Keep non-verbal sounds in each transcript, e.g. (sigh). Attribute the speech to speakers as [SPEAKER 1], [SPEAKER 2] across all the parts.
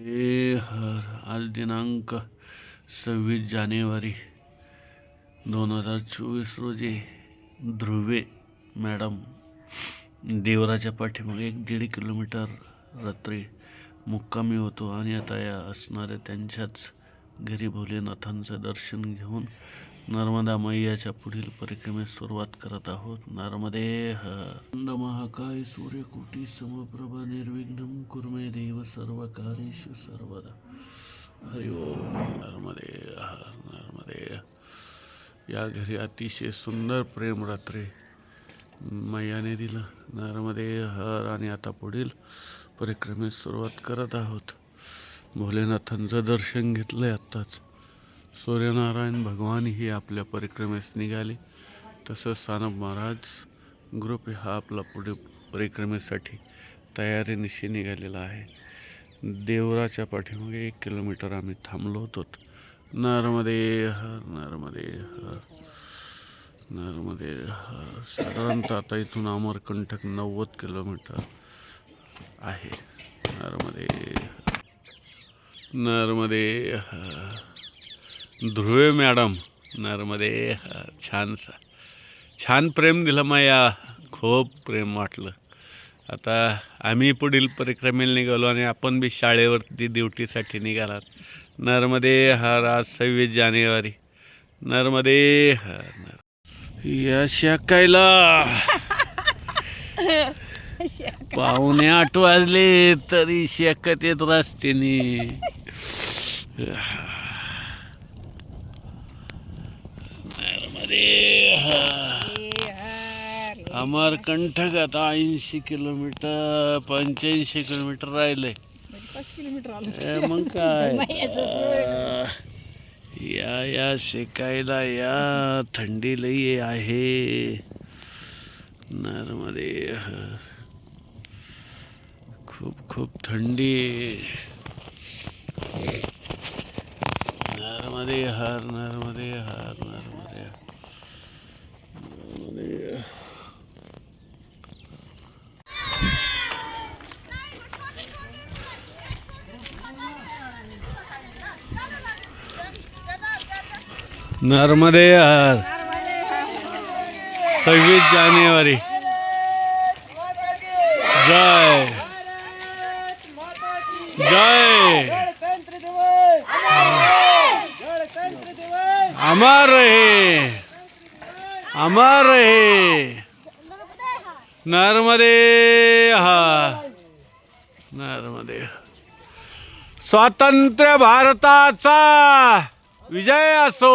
[SPEAKER 1] हे हर आज दिनांक सव्वीस जानेवारी दोन हजार चोवीस रोजी ध्रुवे मॅडम देवराच्या पाठीमागे एक दीड किलोमीटर रात्री मुक्कामी होतो आणि आता या असणाऱ्या त्यांच्याच घरी भोलेनाथांचं दर्शन घेऊन नर्मदा मैयाच्या पुढील परिक्रमेस सुरुवात करत आहोत. नर्मदे हर महाकाय सूर्यकोटी समप्रभ निर्विघ्न कुर्मे देव सर्व कार्येषु सर्वदा. हरि ओम. नर्मदे हर नर्मदे या घरी अतिशय सुंदर प्रेम रात्री मैयाने दिलं. नर्मदे हर आणि आता पुढील परिक्रमेस सुरुवात करत आहोत. भोलेनाथांचं दर्शन घेतलंय आत्ताच. सूर्यनारायण भगवानही आपल्या परिक्रमेस निघाले तसंच सानप महाराज ग्रुप हा आपला पुढे परिक्रमेसाठी तयारीनिशी निघालेला आहे देवराच्या पाठीमागे एक किलोमीटर आम्ही थांबलो होतो नर्मदे हर नर्मदे हर नर्मदे हर साधारणतः आता इथून अमरकंठक नव्वद किलोमीटर आहे नर्मदे हर. नर्मदे हर. ध्रुवे मॅडम नर्मदे छान छान प्रेम दिलं माया खूप प्रेम वाटलं. आता आम्ही पुढील परिक्रमेला निघालो आणि आपण बी शाळेवरती ड्युटीसाठी निघालात. नर्मदे हर आज सव्वीस जानेवारी. नर्मदे हर नर या शाकायला. पाहुणे आठ वाजले तरी शेकत येत रस्त्याने नर्मदे हर अमरकंठक आता ऐंशी किलोमीटर पंच्याऐंशी किलोमीटर राहिले.
[SPEAKER 2] पाच किलोमीटर आलो
[SPEAKER 1] ए, मग काय? (laughs) या या शिकायला या थंडी लई आहे. नर्मदे. खूप खूप थंडी. नर्मदे हर नर्मदे हर नर्मदे हर. नर्मदे नर्मदे हर सव्वीस जानेवारी. जय. जय. अमर रहे. अमर रहे. नर्मदे हा. नर्मदे स्वातंत्र्य भारताचा. विजय असो.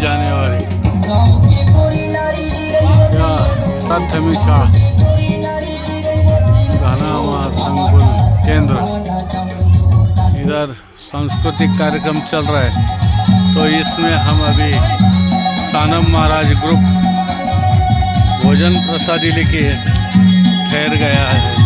[SPEAKER 1] जानेवारी। या सत्य गाना केंद्र।
[SPEAKER 3] इधर सांस्कृतिक कार्यक्रम चल रहा है। तो इसमें हम अभी सानम महाराज ग्रुप भोजन प्रसादी लेके ठहर गया है।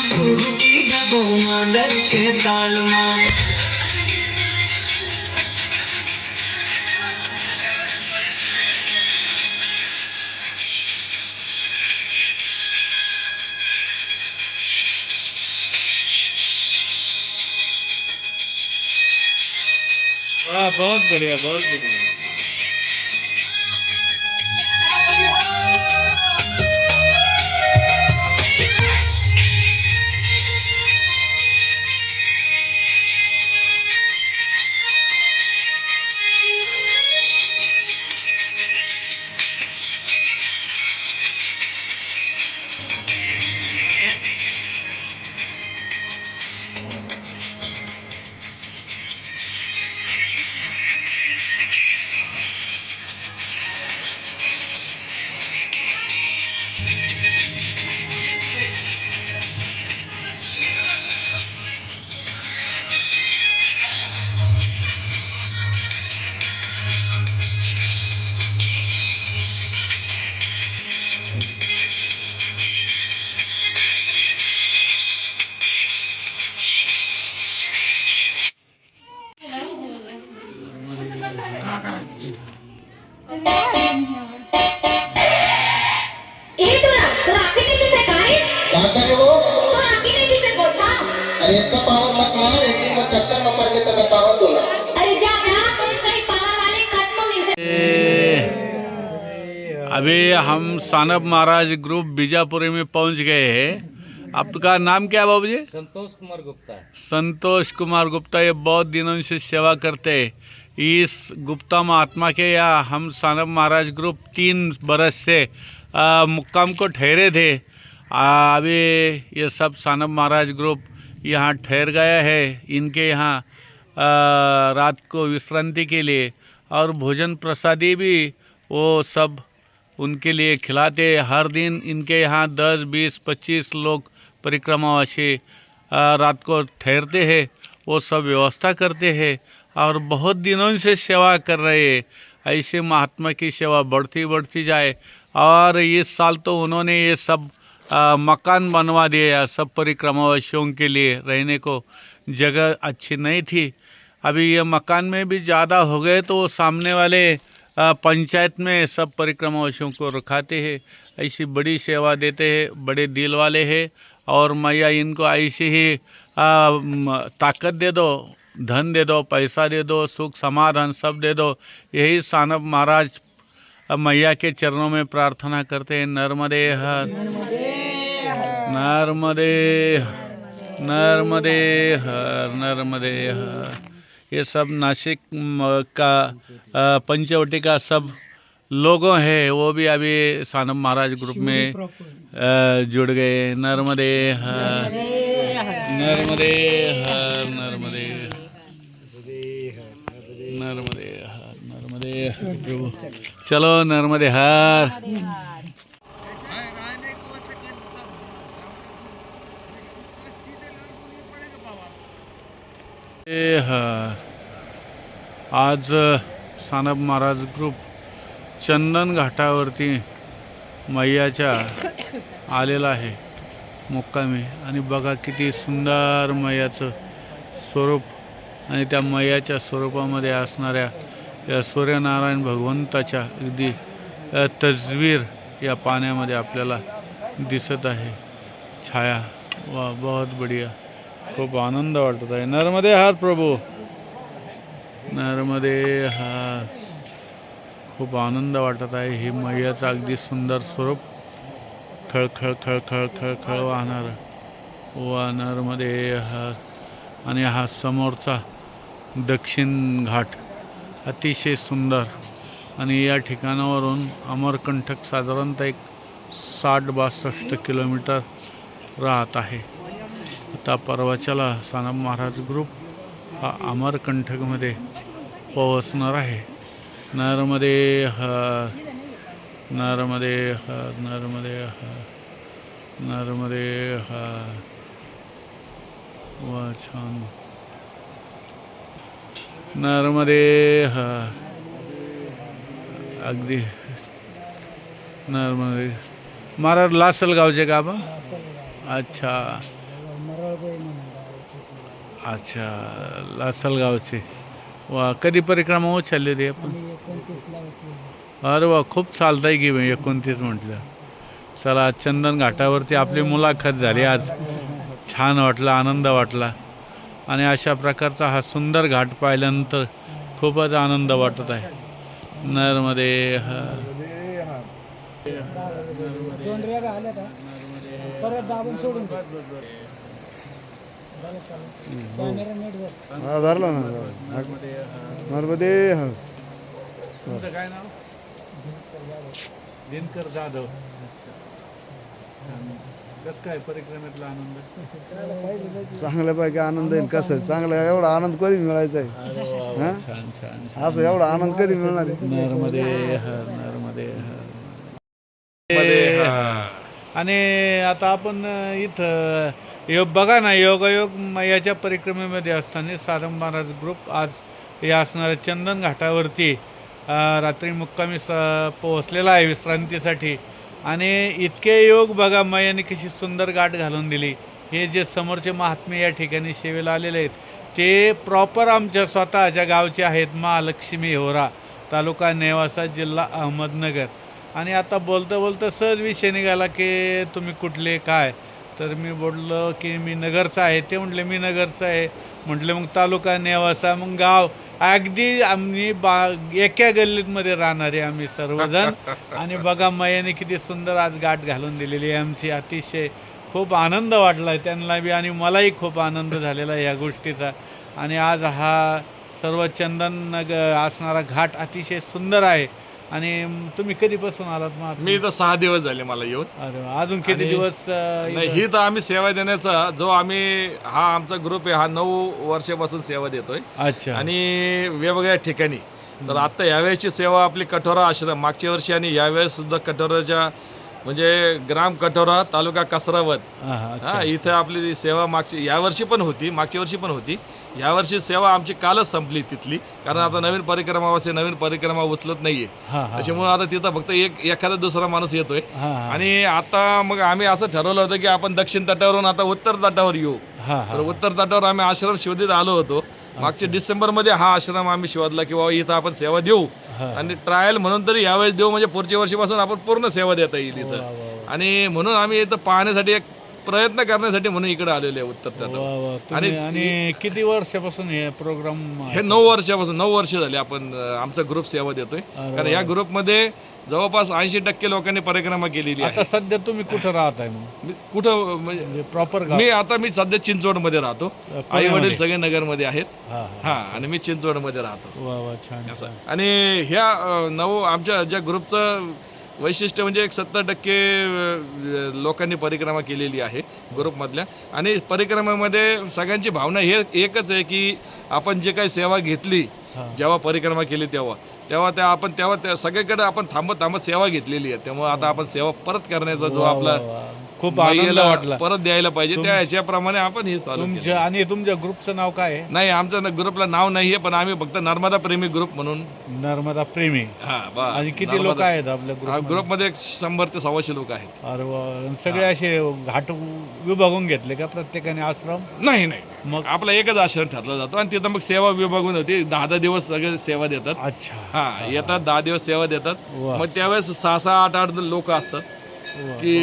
[SPEAKER 4] कर्म कुरुति जगो मदर के तालमा
[SPEAKER 3] वाह बहुत बढ़िया बहुत बढ़िया। अभी हम सानब महाराज ग्रुप बीजापुरी में पहुँच गए हैं। आपका नाम क्या है बाबू जी
[SPEAKER 5] संतोष कुमार गुप्ता।
[SPEAKER 3] संतोष कुमार गुप्ता ये बहुत दिनों से सेवा करते हैं। इस गुप्ता महात्मा के या हम सानब महाराज ग्रुप तीन बरस से आ, मुक्काम को ठहरे थे। आ, अभी ये सब सानब महाराज ग्रुप यहाँ ठहर गया है इनके यहाँ रात को विश्रांति के लिए। और भोजन प्रसादी भी वो सब उनके लिए खिलाते हर दिन इनके यहाँ दस बीस पच्चीस लोग परिक्रमावासी रात को ठहरते हैं। वो सब व्यवस्था करते हैं और बहुत दिनों से सेवा कर रहे हैं। ऐसे महात्मा की सेवा बढ़ती बढ़ती जाए। और इस साल तो उन्होंने ये सब आ, मकान बनवा दिया सब परिक्रमावासियों के लिए रहने को। जगह अच्छी नहीं थी। अभी ये मकान में भी ज़्यादा हो गए तो सामने वाले पंचायत में सब परिक्रमावासियों को रखाते हैं, ऐसी बड़ी सेवा देते हैं, बड़े दिल वाले हैं, और मैया इनको ऐसी ही ताकत दे दो, धन दे दो, पैसा दे दो, सुख, समाधान सब दे दो, यही सानब महाराज मैया के चरणों में प्रार्थना करते हैं, नर्मदे हर, नर्मदे नर्मदे हर नर्मदे हर। ये सब नासिक का पंचवटी का सब लोगों हैं वो भी अभी सानम महाराज ग्रुप में जुड़ गए। नर्मदे हर नर्मदे हर नर्मदे नर्मदे हर नर्मदे हर प्रभु। चलो नर्मदे हर। आज सानप महाराज ग्रुप चंदन घाटावरती मैयाच्या आलेला आहे मुक्कामी. आणि बघा किती सुंदर मैयाचं स्वरूप. आणि त्या मैयाच्या स्वरूपामध्ये असणाऱ्या या सूर्यनारायण भगवंताच्या अगदी तस्वीर या पाण्यामध्ये आपल्याला दिसत आहे. छाया. वा बहुत बढिया. खूप आनंद वाटत आहे. नर्मदे हार प्रभू. नर्मदे हार खूप आनंद वाटत आहे. ही मैयाचं अगदी सुंदर स्वरूप. खळ खळ खळ खळ खळ खळ वाहणार. वा नर्मदे हार आणि हा समोरचा दक्षिण घाट. अतिशय सुंदर. आणि या ठिकाणावरून अमरकंटक साधारणतः एक साठ बासष्ट किलोमीटर राहत आहे. आता परवाच्याला सानप महाराज ग्रुप हा अमरकंटकमध्ये पोहोचणार आहे. नरमध्ये हर नरमध्ये हर नरमध्ये हर नरमध्ये हर वा छान. नरमध्ये हर अगदी. नर्मदे महाराज लासलगावचे का आपण? अच्छा. अच्छा लासलगावचे. वा कधी परिक्रमा उचलली होती आपण? अरे वा खूप चालताय की बाई एकोणतीस म्हटलं. चला चंदन घाटावरती आपली मुलाखत झाली आज. छान वाटलं आनंद वाटला. आणि अशा प्रकारचा हा सुंदर घाट पाहिल्यानंतर खूपच आनंद वाटत आहे. नरमध्ये
[SPEAKER 1] परत दाबून सोडून
[SPEAKER 5] हा धरला ना. नर्मदे हा.
[SPEAKER 3] तुमचं काय नाव? दिनकर जाधव. कसं काय परिक्रमेतला आनंद?
[SPEAKER 5] चांगल्यापैकी आनंद आहे कसं आहे? चांगला एवढा आनंद कधी मिळायचा आहे? हा?
[SPEAKER 3] छान छान
[SPEAKER 5] असं एवढा आनंद कधी मिळणार आहे?
[SPEAKER 3] नर्मदे हर नर्मदे हर आणि आता आपण इथं योग बघा ना योगायोग याच्या परिक्रमेमध्ये असताना सारंग महाराज ग्रुप आज या असणाऱ्या चंदन घाटावरती रात्री मुक्कामी स पोहोचलेला आहे विश्रांतीसाठी. आणि इतके योग बघा मैयाने कशी सुंदर गाठ घालून दिली. हे जे समोरचे महात्मे या ठिकाणी सेवेला आलेले आहेत ते प्रॉपर आमच्या स्वतःच्या गावचे आहेत महालक्ष्मी होरा तालुका नेवासा जिल्हा अहमदनगर. आणि आता बोलता बोलता सहज विषय निघाला की तुम्ही कुठले काय? तर मी बोललो की मी नगरचा आहे. ते म्हटले मी नगरचा आहे. म्हटलं मग तालुका नेवासा मग गाव. अगदी आम्ही बा एका गल्लीतमध्ये राहणारे आम्ही सर्वजण. आणि बघा मयाने किती सुंदर आज गाठ घालून दिलेली आहे आमची. अतिशय खूप आनंद वाटला आहे त्यांना बी आणि मलाही खूप आनंद झालेला आहे या गोष्टीचा. आणि आज हा सर्व चंदन नग असणारा घाट अतिशय सुंदर आहे. आणि तुम्ही कधीपासून आलात मग
[SPEAKER 6] मी तर सहा दिवस झाले मला येऊन.
[SPEAKER 3] अरे वा, अजून किती दिवस अं,
[SPEAKER 6] नाही ही तर आम्ही सेवा देण्याचा जो आम्ही हा आमचा ग्रुप आहे हा नऊ वर्षापासून सेवा देतोय.
[SPEAKER 3] अच्छा.
[SPEAKER 6] आणि वेगवेगळ्या ठिकाणी. तर आता यावेळेसची सेवा आपली कठोरा आश्रम मागच्या वर्षी आणि यावेळेस सुद्धा कठोराच्या म्हणजे ग्राम कठोरा तालुका कसरावत.
[SPEAKER 3] हा,
[SPEAKER 6] इथं आपली सेवा मागची यावर्षी पण होती मागच्या वर्षी पण होती. यावर्षी सेवा आमची कालच संपली तिथली कारण आता नवीन परिक्रमा असे नवीन परिक्रमा उचलत नाहीये. त्याच्यामुळे आता तिथं फक्त एक एखादा दुसरा माणूस येतोय. आणि आता मग आम्ही असं ठरवलं होतं की आपण दक्षिण तटावरून आता उत्तर तटावर येऊ. तर उत्तर तटावर आम्ही आश्रम शोधित आलो होतो. मागच्या डिसेंबरमध्ये हा आश्रम आम्ही शोधला की बाबा इथं आपण सेवा देऊ. आणि ट्रायल म्हणून तरी यावेळेस देऊ म्हणजे पुढच्या वर्षीपासून आपण पूर्ण सेवा देता येईल इथं. आणि म्हणून आम्ही इथं पाहण्यासाठी एक प्रयत्न करण्यासाठी म्हणून इकडे आलेले आहे उत्तर
[SPEAKER 3] वा. तुम्ही- आणि किती वर्षापासून हे प्रोग्राम
[SPEAKER 6] हे नऊ वर्षापासून नऊ वर्ष झाले आपण अं, आमचा ग्रुप सेवा देतोय. कारण या ग्रुपमध्ये जवळपास ऐंशी टक्के लोकांनी परिक्रमा केलेली आहे.
[SPEAKER 3] आता सध्या तुम्ही कुठं राहत आहे मग?
[SPEAKER 6] मी कुठं म्हणजे
[SPEAKER 3] म्हणजे प्रॉपर गाव.
[SPEAKER 6] मी आता मी सध्या चिंचवडमध्ये राहतो. आई वडील सगळे नगरमध्ये आहेत.
[SPEAKER 3] हा
[SPEAKER 6] हा. आणि मी चिंचवडमध्ये राहतो.
[SPEAKER 3] वा वा छान
[SPEAKER 6] असं. आणि ह्या अं, नऊ आमच्या ज्या ग्रुपचं वैशिष्ट्य म्हणजे एक सत्तर टक्के लोकांनी परिक्रमा केलेली आहे ग्रुपमधल्या. आणि परिक्रमेमध्ये सगळ्यांची भावना हे एकच आहे की आपण जे काही सेवा घेतली जेव्हा परिक्रमा केली तेव्हा. तेव्हा त्या आपण तेव्हा त्या सगळीकडे आपण थांबत थांबत सेवा घेतलेली आहे. त्यामुळे आता आपण सेवा परत करण्याचा जो आपला
[SPEAKER 3] खूप आनंद वाटला.
[SPEAKER 6] परत द्यायला पाहिजे. त्या ह्याच्याप्रमाणे आपण हे चालू केलं.
[SPEAKER 3] तुमच्या आणि तुमच्या ग्रुपचं नाव काय आहे?
[SPEAKER 6] नाही आमच्या ग्रुपला नाव नाहीये पण आम्ही फक्त नर्मदा प्रेमी ग्रुप म्हणून.
[SPEAKER 3] नर्मदा प्रेमी.
[SPEAKER 6] हा.
[SPEAKER 3] आणि किती लोक आहेत आपल्या ग्रुप
[SPEAKER 6] ग्रुपमध्ये? एक शंभर ते सव्वाशे लोक आहेत.
[SPEAKER 3] अरे वा. सगळे असे घाट विभागून घेतले का प्रत्येकाने आश्रम?
[SPEAKER 6] नाही नाही.
[SPEAKER 3] मग?
[SPEAKER 6] आपला एकच आश्रम ठरला जातो आणि तिथं मग सेवा विभागून होती. दहा दहा दिवस सगळे सेवा देतात.
[SPEAKER 3] अच्छा.
[SPEAKER 6] हा येतात दहा दिवस सेवा देतात. मग त्यावेळेस सहा सहा आठ आठ लोक असतात. की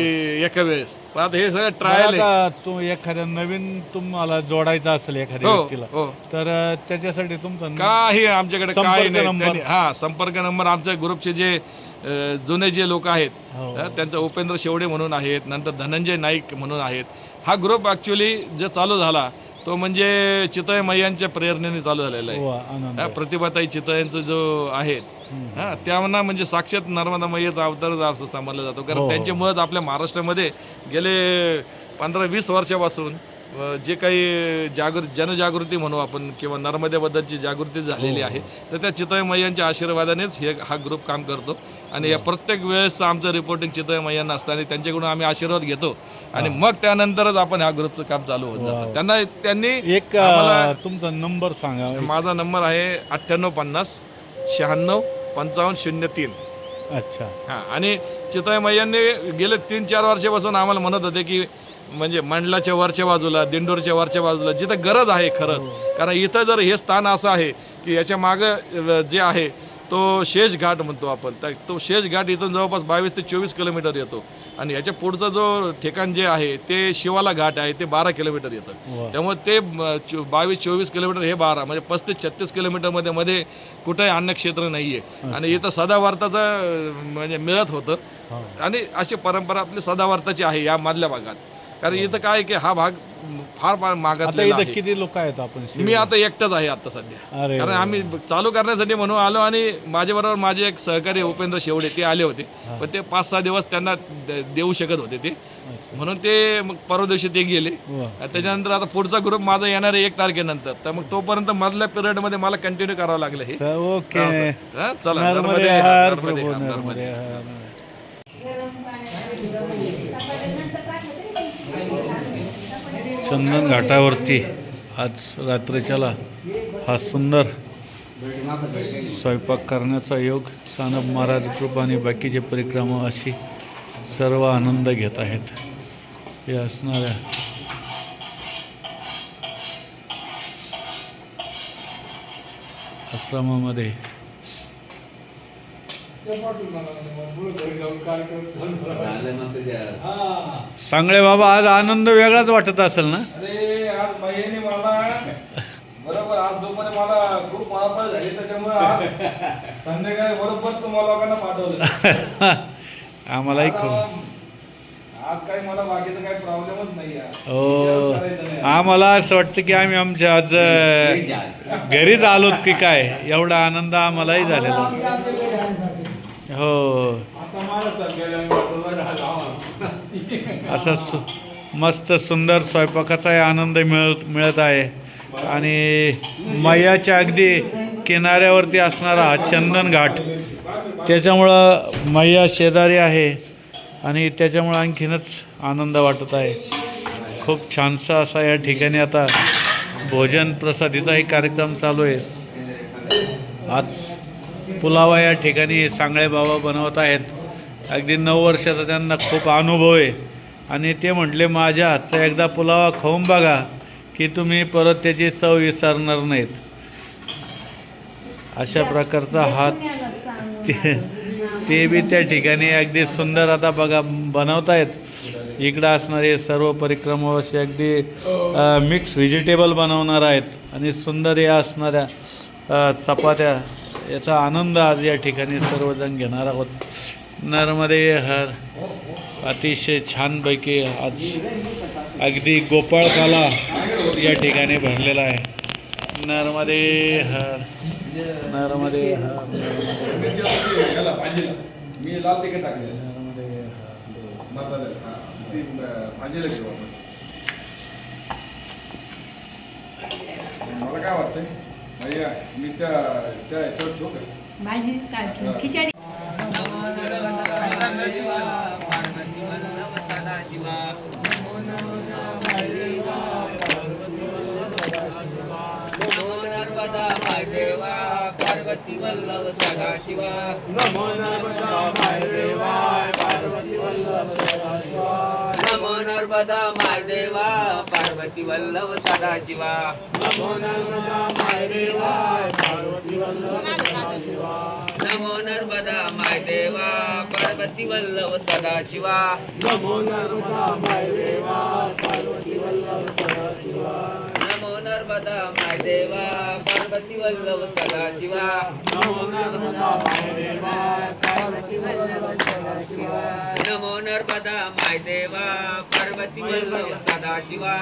[SPEAKER 6] एका वेळेस. पण आता हे सगळं ट्रायल आहे.
[SPEAKER 3] आता तो एखाद्या नवीन तुम्हाला जोडायचा असेल एखाद्या
[SPEAKER 6] हो
[SPEAKER 3] व्यक्तीला
[SPEAKER 6] हो.
[SPEAKER 3] तर अ, त्याच्यासाठी तुमचा न-
[SPEAKER 6] काही आमच्याकडे
[SPEAKER 3] संपर्क
[SPEAKER 6] काही नाही.
[SPEAKER 3] नंबर.
[SPEAKER 6] त्यांनी- हा संपर्क नंबर आमच्या ग्रुपचे जे अ, जुने जे लोक आहेत
[SPEAKER 3] हो.
[SPEAKER 6] अ, त्यांचं उपेंद्र शेवडे म्हणून आहेत नंतर धनंजय नाईक म्हणून आहेत. हा ग्रुप ॲक्च्युली जे चालू झाला तो म्हणजे चितय मैयांच्या प्रेरणेने चालू झालेला आहे. हा, प्रतिभाताई चितयांचा जो आहे हा त्यांना म्हणजे साक्षात नर्मदा मैयाचा अवतारच असं समजला जातो. कारण
[SPEAKER 3] हो.
[SPEAKER 6] त्यांच्यामुळेच आपल्या महाराष्ट्रामध्ये गेले पंधरा वीस वर्षापासून जे काही जागृ जनजागृती म्हणू आपण किंवा नर्मदेबद्दलची जागृती झालेली आहे तर त्या चितय मैयांच्या आशीर्वादानेच हे हा ग्रुप काम करतो. आणि या प्रत्येक वेळेस आमचं रिपोर्टिंग चितय मैयांना असतं आणि त्यांच्याकडून आम्ही आशीर्वाद घेतो. आणि मग त्यानंतरच आपण ह्या ग्रुपचं काम चालू होत जातं. त्यांना त्यांनी
[SPEAKER 3] एक तुमचा नंबर सांगा.
[SPEAKER 6] माझा नंबर आहे अठ्ठ्याण्णव पन्नास शहाण्णव पंचावन्न शून्य तीन.
[SPEAKER 3] अच्छा.
[SPEAKER 6] हां आणि चितय मैयांनी गेले तीन चार वर्षापासून आम्हाला म्हणत होते की म्हणजे मंडलाच्या वरच्या बाजूला दिंडोरच्या वरच्या बाजूला जिथं गरज आहे खरंच. कारण इथं जर हे स्थान असं आहे की याच्या मागं जे आहे तो शेष घाट म्हणतो आपण. तर तो शेष घाट इथून जवळपास बावीस ते चोवीस किलोमीटर येतो. आणि याच्या पुढचं जो ठिकाण जे आहे ते शिवाला घाट आहे ते बारा किलोमीटर येतं. त्यामुळे ते बावीस चोवीस किलोमीटर हे बारा म्हणजे पस्तीस छत्तीस किलोमीटरमध्ये मध्ये कुठेही अन्नक्षेत्र नाही आहे आणि इथं सदावर्ताचं म्हणजे मिळत होतं. आणि अशी परंपरा आपली सदावर्ताची आहे या मधल्या भागात. कारण इथं काय की हा भाग फार फार
[SPEAKER 3] आता
[SPEAKER 6] मागातलेला
[SPEAKER 3] इथं
[SPEAKER 6] आहे.
[SPEAKER 3] किती लोक आहेत आपण?
[SPEAKER 6] मी आता एकटाच आहे आता सध्या.
[SPEAKER 3] अरे
[SPEAKER 6] कारण आम्ही चालू करण्यासाठी म्हणून आलो आणि माझ्याबरोबर माझे एक सहकारी उपेंद्र शेवडे ते आले होते. पण ते पाच सहा दिवस त्यांना द- देऊ शकत होते ते. म्हणून ते मग परवा दिवशी ते गेले.
[SPEAKER 3] वा.
[SPEAKER 6] त्याच्यानंतर आता पुढचा ग्रुप माझा येणार आहे एक तारखेनंतर. तर मग तोपर्यंत मधल्या पिरियडमध्ये मला कंटिन्यू करावं लागलं हे.
[SPEAKER 3] ओके.
[SPEAKER 6] हा, चला
[SPEAKER 3] नर्मदे
[SPEAKER 6] नर्मदे
[SPEAKER 3] हर
[SPEAKER 6] नर्मदे
[SPEAKER 3] प्रभू
[SPEAKER 6] हर, नर्मदे.
[SPEAKER 3] नर्मदे हर. चंदन घाटावरती आज रात्रीच्याला हा सुंदर स्वयंपाक करण्याचा योग सानप महाराज कृपा आणि बाकीचे परिक्रमा अशी सर्व आनंद घेत आहेत. हे असणाऱ्या आश्रमामध्ये सांगळे बाबा आज आनंद वेगळाच वाटत असेल ना?
[SPEAKER 6] अरे आज बाईने मला बरोबर आज दुपारी मला खूप पळापळ झाली त्याच्यामुळे आज संध्याकाळी बरोबर तुम्हाला लोकांना पाठवलं. (laughs)
[SPEAKER 3] आम्हालाही खूप
[SPEAKER 6] आज काही मला बाकीचं काही प्रॉब्लेमच नाही आहे.
[SPEAKER 3] हो. आम्हाला असं वाटतं की आम्ही आमच्या आज घरीच आलोत की काय? एवढा आनंद आम्हालाही झालेला. हो. असा सु मस्त सुंदर स्वयंपाकाचाही आनंद मिळत मिळत आहे. आणि मैयाच्या अगदी किनाऱ्यावरती असणारा हा चंदन घाट त्याच्यामुळं मैया शेजारी आहे आणि त्याच्यामुळं आणखीनच आनंद वाटत आहे. खूप छानसा असा या ठिकाणी आता भोजन प्रसादीचाही कार्यक्रम चालू आहे. आज पुलावा या ठिकाणी सांगळे बाबा बनवत आहेत. अगदी नऊ वर्षाचा त्यांना खूप अनुभव आहे. आणि ते म्हटले माझ्या हातचा एकदा पुलावा खाऊन बघा की तुम्ही परत त्याची चव विसरणार नाहीत. अशा प्रकारचा हात ते ते बी त्या ठिकाणी अगदी सुंदर आता बघा बनवतायत इकडं असणारे सर्व परिक्रमावासी अगदी मिक्स व्हेजिटेबल बनवणार आहेत. आणि सुंदर या असणाऱ्या चपात्या याचा आनंद आज या ठिकाणी सर्वजण घेणार आहोत. नर्मदे हर अतिशय छानपैकी आज अगदी गोपाळकाला या ठिकाणी भरलेला आहे. नर्मदे हर नर्मदे हर
[SPEAKER 6] मला काय वाटतंय? मी
[SPEAKER 4] पार्वती वल्लभ सदाशिवा नमो नर्मदा माय देवा पार्वती नमो नर्मदा माय देवा पार्वती वल्लभ सदाशिवा नमो नर्मदा माय देवा पार्वती वल्लभ सदाशिवा नमो नर्मदा माय देवा पार्वती वल्लभ सदाशिवा नमो नर्मदा माय देवा पार्वती वल्लभ सदाशिवा नमो नर्मदा माय देवा पार्वती वल्लभ सदाशिवा नमो नर्मदा माय देवा नमो नर्मदा माय देवा पार्वती वल्लभ सदाशिवा.